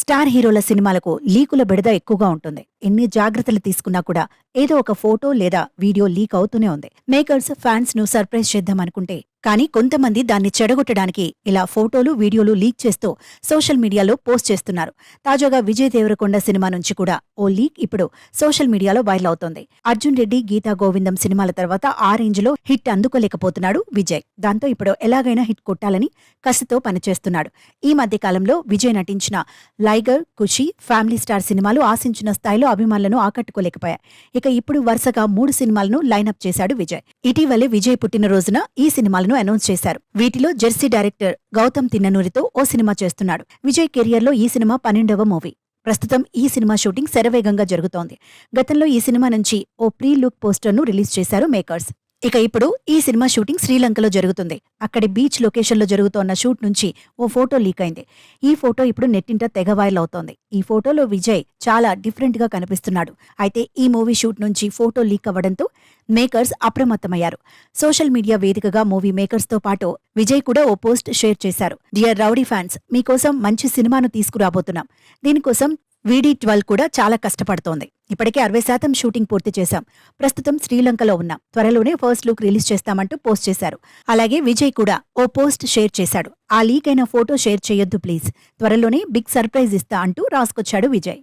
Star హీరోల సినిమాలకు లీకుల బెడద ఎక్కువగా ఉంటుంది. ఎన్ని జాగ్రత్తలు తీసుకున్నా కూడా ఏదో ఒక ఫోటో లేదా వీడియో లీక్ అవుతూనే ఉంది. మేకర్స్ ఫ్యాన్స్ను సర్ప్రైజ్ చేద్దామనుకుంటే కానీ కొంతమంది దాన్ని చెడగొట్టడానికి ఇలా ఫోటోలు వీడియోలు లీక్ చేస్తూ సోషల్ మీడియాలో పోస్ట్ చేస్తున్నారు. తాజాగా విజయ్ దేవరకొండ సినిమా నుంచి కూడా ఓ లీక్ ఇప్పుడు సోషల్ మీడియాలో వైరల్ అవుతోంది. అర్జున్ రెడ్డి గీతా గోవిందం సినిమాల తర్వాత ఆ రేంజ్లో హిట్ అందుకోలేకపోతున్నాడు విజయ్. దాంతో ఇప్పుడు ఎలాగైనా హిట్ కొట్టాలని కసితో పనిచేస్తున్నాడు. ఈ మధ్య కాలంలో విజయ్ నటించిన లైగర్ ఖుషి ఫ్యామిలీ స్టార్ సినిమాలు ఆశించిన స్థాయిలో అభిమానులను ఆకట్టుకోలేకపోయాయి. ఇక ఇప్పుడు వరుసగా మూడు సినిమాలను లైనప్ చేశాడు విజయ్. ఇటీవలే విజయ్ పుట్టినరోజున ఈ సినిమాలు సినిమాలను అనౌన్స్ చేశారు. వీటిలో జెర్సీ డైరెక్టర్ గౌతమ్ తిన్ననూరితో ఓ సినిమా చేస్తున్నాడు. విజయ్ కెరియర్లో ఈ సినిమా పన్నెండవ మూవీ. ప్రస్తుతం ఈ సినిమా షూటింగ్ శరవేగంగా జరుగుతోంది. గతంలో ఈ సినిమా నుంచి ఓ ప్రీ లుక్ పోస్టర్ను రిలీజ్ చేశారు మేకర్స్. ఇక ఇప్పుడు ఈ సినిమా షూటింగ్ శ్రీలంకలో జరుగుతుంది. అక్కడి బీచ్ లొకేషన్లో జరుగుతోన్న షూట్ నుంచి ఓ ఫోటో లీక్ అయింది. ఈ ఫోటో ఇప్పుడు నెట్టింట తెగ వైరల్ అవుతోంది. ఈ ఫోటోలో విజయ్ చాలా డిఫరెంట్గా కనిపిస్తున్నాడు. అయితే ఈ మూవీ షూట్ నుంచి ఫోటో లీక్ అవ్వడంతో మేకర్స్ అప్రమత్తమయ్యారు. సోషల్ మీడియా వేదికగా మూవీ మేకర్స్తో పాటు విజయ్ కూడా ఓ పోస్ట్ షేర్ చేశారు. డియర్ రౌడీ ఫ్యాన్స్ మీకోసం మంచి సినిమాను తీసుకురాబోతున్నాం. దీనికోసం వీడీ ట్వెల్వ్ కూడా చాలా కష్టపడుతోంది. ఇప్పటికే అరవై శాతం షూటింగ్ పూర్తి చేశాం. ప్రస్తుతం శ్రీలంకలో ఉన్నాం. త్వరలోనే ఫస్ట్ లుక్ రిలీజ్ చేస్తామంటూ పోస్ట్ చేశారు. అలాగే విజయ్ కూడా ఓ పోస్ట్ షేర్ చేశాడు. ఆ లీక్ అయిన ఫోటో షేర్ చేయొద్దు ప్లీజ్. త్వరలోనే బిగ్ సర్ప్రైజ్ ఇస్తా అంటూ రాసుకొచ్చాడు విజయ్.